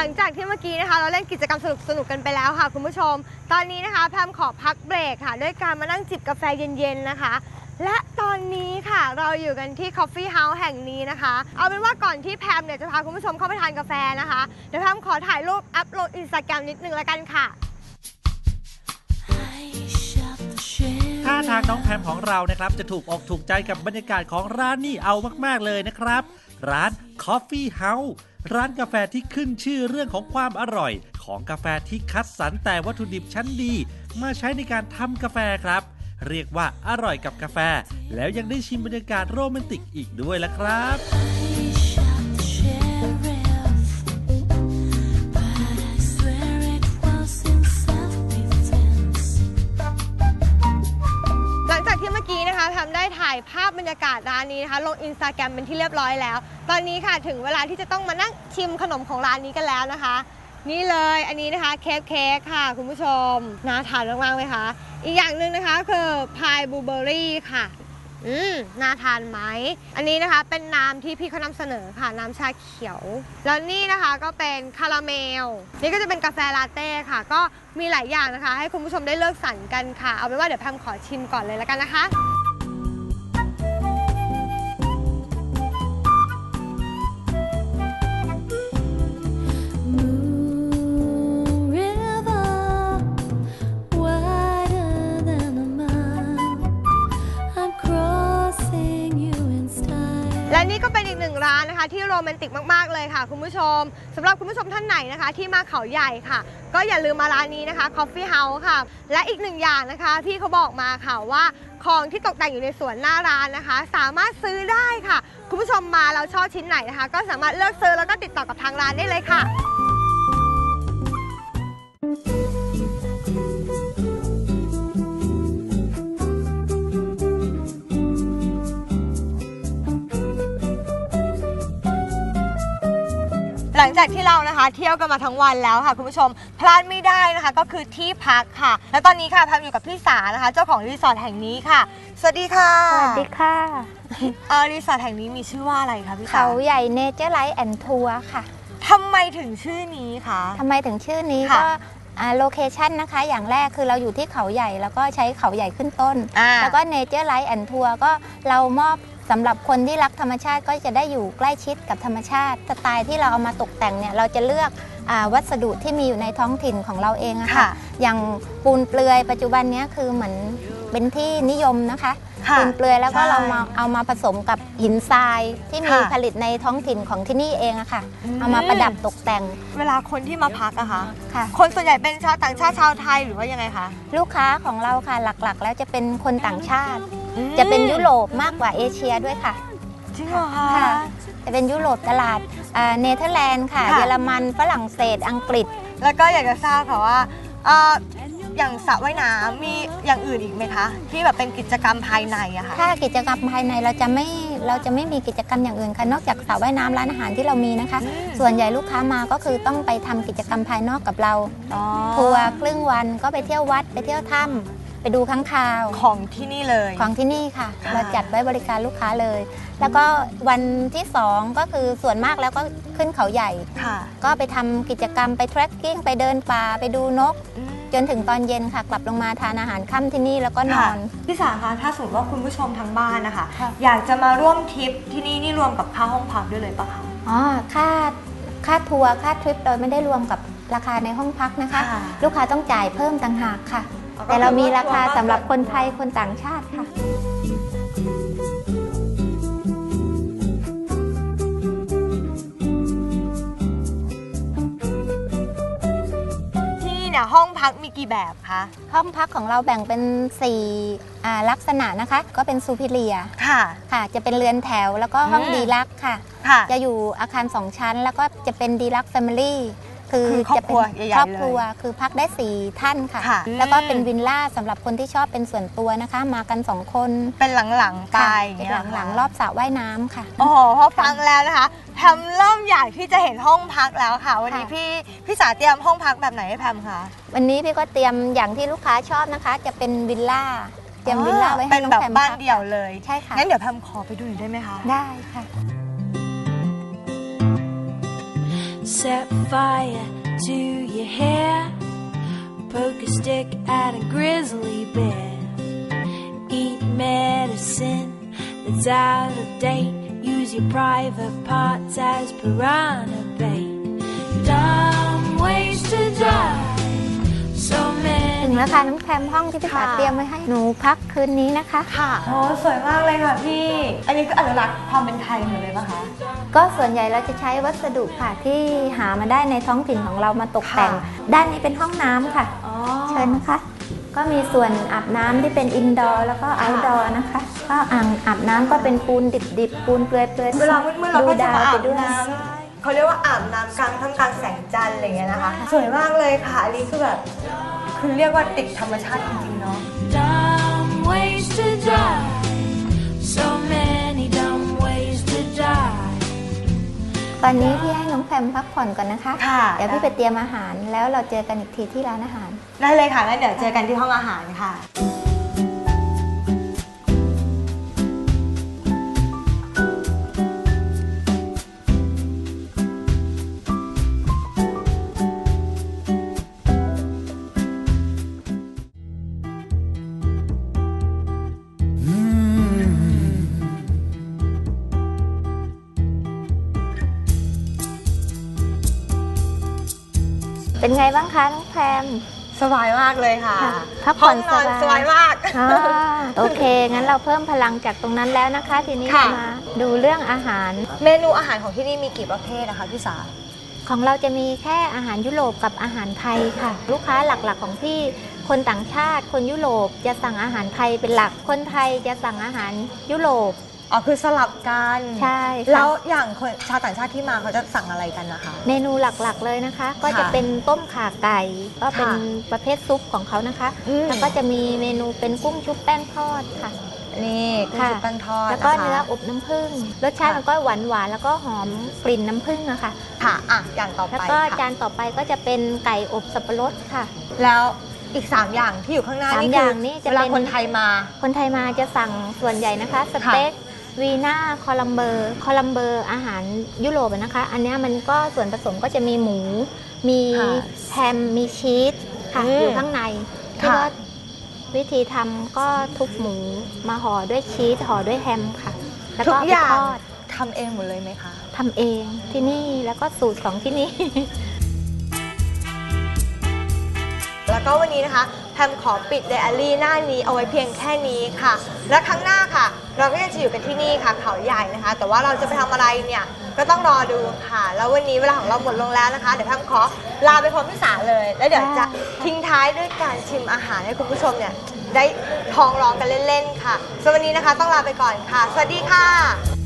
หลังจากที่เมื่อกี้นะคะ เราเล่นกิจกรรมสนุกสนุกๆกันไปแล้วค่ะ คุณผู้ชม ตอนนี้นะคะแพมขอพักเบรกค่ะ ด้วยการมานั่งจิบกาแฟเย็นๆนะคะ และตอนนี้ค่ะเราอยู่กันที่ Coffee House แห่งนี้นะคะ เอาเป็นว่าก่อนที่แพมเนี่ยจะพาคุณผู้ชมเข้าไปทานกาแฟนะคะ เดี๋ยวแพมขอถ่ายรูปอัพลงอินสตาแกรมนิดนึงแล้วกันค่ะ ท่าทางน้องแพมของเรานะครับจะถูกอกถูกใจกับบรรยากาศของร้านนี่เอามาก ๆ เลยนะครับ ร้าน Coffee House ร้านกาแฟที่ขึ้นชื่อเรื่องของความอร่อย ของกาแฟที่คัดสรรแต่วัตถุดิบชั้นดี มาใช้ในการทำกาแฟครับ เรียกว่าอร่อยกับกาแฟ แล้วยังได้ชิมบรรยากาศโรแมนติกอีกด้วยละครับ รยากาศร้านนี้นะคะลงอินสตาแกรมเป็นที่เรียบร้อยแล้ว ตอนนี้ค่ะถึงเวลาที่จะต้องมานั่งชิมขนมของร้านนี้กันแล้วนะคะ นี่เลยอันนี้นะคะเค้กเค้กค่ะ คุณผู้ชมน่าทานมากๆเลยค่ะ อีกอย่างหนึ่งนะคะคือพายบลูเบอรี่ค่ะอืมน่าทานไหม อันนี้นะคะเป็นน้ำที่พี่เขานำเสนอค่ะน้ำชาเขียว แล้วนี่นะคะก็เป็นคาราเมล นี่ก็จะเป็นกาแฟลาเต้ค่ะ ก็มีหลายอย่างนะคะ ให้คุณผู้ชมได้เลือกสรรกันค่ะ เอาเป็นว่าเดี๋ยวแพมขอชิมก่อนเลยแล้วกันนะคะานนะคะ ที่โรแมนติกมากๆเลยค่ะ คุณผู้ชมสำหรับคุณผู้ชมท่านไหนนะคะ ที่มาเขาใหญ่ค่ะ ก็อย่าลืมมาร้านนี้นะคะ Coffee House ค่ะ และอีกหนึ่งอย่างนะคะพี่เขาบอกมาค่ะว่าของที่ตกแต่งอยู่ในสวนหน้าร้านนะคะ สามารถซื้อได้ค่ะ คุณผู้ชมมาเราชอบชิ้นไหนนะคะ ก็สามารถเลือกซื้อแล้วก็ติดต่อกับทางร้านได้เลยค่ะ งจากที่เรานะคะ เที่ยวกันมาทั้งวันแล้วค่ะคุณผู้ชมพลาดไม่ได้นะคะ ก็คือที่พักค่ะ และตอนนี้ค่ะแพมอยู่กับพี่สานะคะ เจ้าของรีสอร์ทแห่งนี้ค่ะ สวัสดีค่ะสวัสดีค่ะเออรีสอร์ทแห่งนี้มีชื่อว่าอะไรคะพี่สาเขาใหญ่เนเจอร์ไลท์แอนด์ทัวร์ค่ะทำไมถึงชื่อนี้คะทำไมถึงชื่อนี้ค่ะก็โลเคชันนะคะ อย่างแรกคือเราอยู่ที่เขาใหญ่แล้วก็ใช้เขาใหญ่ขึ้นต้นอ่าแล้วก็เนเจอร์ไลท์แอนด์ทัวร์ก็เรามอบ สำหรับคนที่รักธรรมชาติก็จะได้อยู่ใกล้ชิดกับธรรมชาติ สไตล์ที่เราเอามาตกแต่งเนี่ยเราจะเลือกอาวัสดุที่มีอยู่ในท้องถิ่นของเราเองอะค่ะค่ะอย่างปูนเปลือยปัจจุบันเนี้ยคือเหมือนเป็นที่นิยมนะคะค่ะปูนเปลือยแล้วก็ใช่เรามาเอามาผสมกับหินทรายที่มีค่ะผลิตในท้องถิ่นของที่นี่เองอะค่ะอืมเอามาประดับตกแต่ง เวลาคนที่มาพักอะคะค่ะ คนส่วนใหญ่เป็นชาวต่างชาติชาวไทยหรือว่ายังไงคะ ลูกค้าของเราค่ะหลักๆ แล้วจะเป็นคนต่างชาติอืม จะเป็นยุโรปมากกว่าเอเชียด้วยค่ะจริงเหรอคะ ค่ะจะเป็นยุโรปตลาดอ่าเนเธอร์แลนด์ค่ะ ค่ะ เยอรมันฝรั่งเศสอังกฤษ แล้วก็อยากจะทราบค่ะว่าเอ่ออย่างสระว่ายน้ำมีอย่างอื่นอีกไหมคะ ที่แบบเป็นกิจกรรมภายในอะค่ะ ถ้ากิจกรรมภายในเราจะไม่เราจะไม่มีกิจกรรมอย่างอื่นค่ะนอกจากสระว่ายน้ำร้านอาหารที่เรามีนะคะ อืม ส่วนใหญ่ลูกค้ามาก็คือต้องไปทำกิจกรรมภายนอกกับเรา อ๋อทัวร์ครึ่งวันก็ไปเที่ยววัดไปเที่ยวถ้ำ ไปดูค้างคาว ของที่นี่เลย ของที่นี่ค่ะ ค่ะ เราจัดไว้บริการลูกค้าเลย แล้วก็วันที่สองก็คือส่วนมากแล้วก็ขึ้นเขาใหญ่ ค่ะก็ไปทำกิจกรรมไป trekking ไปเดินป่าไปดูนก อืม จนถึงตอนเย็นค่ะ กลับลงมาทานอาหารค่ำที่นี่แล้วก็นค่ะอนพี่สาคะถ้าสมมติว่าคุณผู้ชมทางบ้านนะคะ ค่ะ อยากจะมาร่วมทริปที่นี่นี่รวมกับค่าห้องพักด้วยเลยปะคะ อ๋อค่าค่าทัวร์ค่าทริปโดยไม่ได้รวมกับราคาในห้องพักนะคะ ค่ะ ลูกค้าต้องจ่ายเพิ่มต่างหากค่ะอ๋อก็ แต่เรามีราคาคือว่าสำหรับคนไทยคนต่างชาติค่ะที่นี่เนี่ยห้องพักมีกี่แบบคะ ห้องพักของเราแบ่งเป็น4อ่าลักษณะนะคะ ก็เป็นซูพิเลียค่ะ ค่ะ จะเป็นเรือนแถวแล้วก็ห้องอืม ดีลักซ์ค่ะ ค่ะ จะอยู่อาคาร2ชั้น แล้วก็จะเป็นดีลักซ์แฟมิลี่ คือคือครอบจะคเป็รัวนใหญ่ๆครอบครัวเลยคือพักได้4ท่านค่ะ ค่ะ แล้วก็อืมเป็นวิลล่าสำหรับคนที่ชอบเป็นส่วนตัวนะคะ มากัน2คนเป็นหลังๆไปค่ะอย่างเป็นเงี้ยหลังเคะๆรอบสระว่ายน้ำค่ะ โอ้โหพอฟังแล้วนะคะแพมเริ่มอยากที่จะเห็นห้องพักแล้วค่ะ วันนี้ค่ะ พี่พี่สาเตรียมห้องพักแบบไหนให้แพมคะวันนี้พี่ก็เตรียมอย่างที่ลูกค้าชอบนะคะ จะเป็นวิลล่าเตรียมวิลล่าไว้ให้เป็นน้องแบบแพมบ้านพักเดี่ยวเลยใช่ค่ะงั้นเดี๋ยวแพมขอไปดูหน่อยได้ไหมคะ ได้ค่ะ set fire to your hair. Poke a stick at a grizzly bear. Eat medicine that's out of date. Use your private parts as piranha bait. Dumb แล้วค่ะน้องแพมห้องที่พี่สาค่ะ เตรียมไว้ให้หนูพักคืนนี้นะคะ ค่ะโอ้สวยมากเลยค่ะพี่ อันนี้ก็อนุรักษ์ความเป็นไทยหมดเลยปะคะ ก็ส่วนใหญ่เราจะใช้วัสดุค่ะที่หามาได้ในท้องถิ่นของเรามาตกแต่ง ค่ะ ด้านนี้เป็นห้องน้ำค่ะ อ๋อ เชิญนะคะ ก็มีส่วนอาบน้ำที่เป็นอินดอร์แล้วก็เอาท์ดอร์นะคะ ก็อ่างอาบน้ำก็เป็นปูนดิบๆ ปูนเปลือยๆเวลามืดๆเราก็จะมาอาบดูดวไปด้วยน้ำเขาเรียกว่าอาบน้ำกลางท่ามกลางแสงจันทร์อะไรอย่างเงี้ยนะคะ สวยมากเลยค่ะอันนี้คือแบบ คือเรียกว่าติดธรรมชาติจริงๆเนาะ Dumb ways to die. So many dumb ways to die. ตอนนี้พี่ให้น้องแพมพักผ่อนก่อนนะคะค่ะ เดี๋ยวพี่ไปเตรียมอาหารแล้วเราเจอกันอีกทีที่ร้านอาหาร ได้เลยค่ะงั้นเดี๋ยวเจอกันที่ห้องอาหารค่ะ เป็นไงบ้างคะน้องแพม สบายมากเลยค่ะค่ะพักผ่อนห้งนสบายสบายมาก อ่าโอเค งั้นเราเพิ่มพลังจากตรงนั้นแล้วนะคะ ทีนี้ค่ะ มาดูเรื่องอาหาร เมนูอาหารของที่นี่มีกี่ประเภทนะคะพี่สา ของเราจะมีแค่อาหารยุโรปกับอาหารไทยค่ะ ลูกค้าหลักๆของพี่คนต่างชาติ คนยุโรปจะสั่งอาหารไทยเป็นหลัก คนไทยจะสั่งอาหารยุโรป อ๋อคือสลับกันใช่ค่ะ แล้วอย่างคนชาวต่างชาติที่มาเขาจะสั่งอะไรกันนะคะ เมนูหลักๆเลยนะคะ ก็จะค่ะเป็นต้มข่าไก่ ก็เป็นค่ะประเภทซุปของเขานะคะ อืม แล้วก็จะมีเมนูเป็นกุ้งชุบแป้งทอดค่ะ นี่กุ้งค่ะ ชุบแป้งทอดแล้วก็นะคะ เนื้ออบน้ำผึ้งรสชาติค่ะ มันก็หวานหวานๆแล้วก็หอมกลิ่นน้ำผึ้งอะค่ะ ค่ะอะอย่างต่อแล้วไปก็ค่ะจานต่อไปก็จะเป็นไก่อบสับปะรดค่ะ แล้วอีก 3 อย่างที่อยู่ข้างหน้าสามนี่อคืย่างนี้จะเวลาเป็น คนไทยมา คนไทยมาจะสั่งส่วนใหญ่นะคะ สเต็ก วีน่าคอลัมเบอร์คอลัมเบอร์อาหารยุโรปอะนะคะ อันเนี้ยมันก็ส่วนผสมก็จะมีหมู มีค่ะแฮมมีชีสค่ะอืมอยู่ข้างในที่ค่ะว่าวิธีทำก็ทุบหมูมาห่อด้วยชีสห่อด้วยแฮมค่ะ แล้วทุก็กเอาอไปย่างทอดทำเองหมดเลยไหมคะทำเองที่นี่แล้วก็สูตรของที่นี่ แล้วก็วันนี้นะคะ แพมขอปิดไดอารี่หน้านี้เอาไว้เพียงแค่นี้ค่ะ และครั้งหน้าค่ะ เราก็ยังจะอยู่กันที่นี่ค่ะ เขาใหญ่นะคะ แต่ว่าเราจะไปทำอะไรเนี่ยก็ต้องรอดูค่ะ แล้ววันนี้เวลาของเราหมดลงแล้วนะคะ เดี๋ยวแพมขอลาไปพร้อมพี่สาเลย แล้วเดี๋ยวจะทิ้งท้ายด้วยการชิมอาหารให้คุณผู้ชมเนี่ยได้ท้องร้องกันเล่นๆค่ะส่วนวันนี้นะคะ ต้องลาไปก่อนค่ะ สวัสดีค่ะ